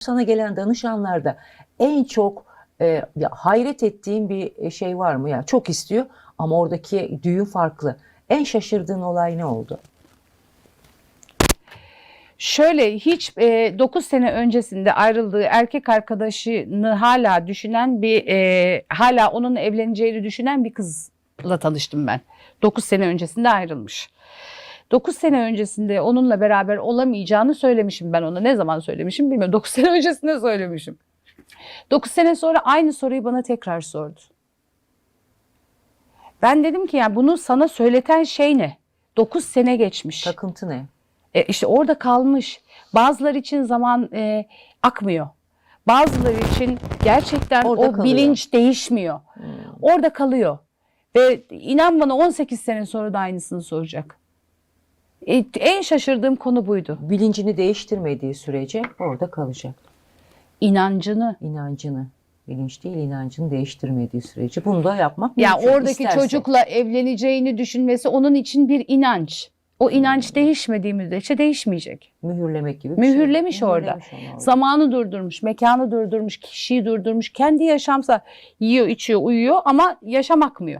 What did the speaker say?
Sana gelen danışanlarda en çok e, ya hayret ettiğin bir şey var mı? Ya çok istiyor ama oradaki düğün farklı. En şaşırdığın olay ne oldu? Şöyle hiç 9 sene öncesinde ayrıldığı erkek arkadaşını hala düşünen bir e, hala onun evleneceğini düşünen bir kızla tanıştım ben. 9 sene öncesinde ayrılmış. 9 sene öncesinde onunla beraber olamayacağını söylemişim ben ona. Ne zaman söylemişim bilmiyorum. 9 sene öncesinde söylemişim. 9 sene sonra aynı soruyu bana tekrar sordu. Ben dedim ki yani bunu sana söyleten şey ne? 9 sene geçmiş. Takıntı ne? E, işte orada kalmış. Bazıları için zaman e, akmıyor. Bazıları için gerçekten Orada o kalıyor. bilinç değişmiyor. Hmm. Orada kalıyor. Ve inan bana 18 sene sonra da aynısını soracak. E, en şaşırdığım konu buydu. Bilincini değiştirmediği sürece orada kalacak. İnancını. İnancını, bilinç değil inancını değiştirmediği sürece bunu da yapmak Ya mümkün. oradaki İsterse. çocukla evleneceğini düşünmesi onun için bir inanç. O inanç değişmediği müddetçe değişmeyecek. mühürlemek gibi bir şey. Mühürlemiş orada. Mühürlemiş orada. Zamanı durdurmuş, mekanı durdurmuş, kişiyi durdurmuş, kendi yaşamsa yiyor, içiyor, uyuyor ama yaşam akmıyor.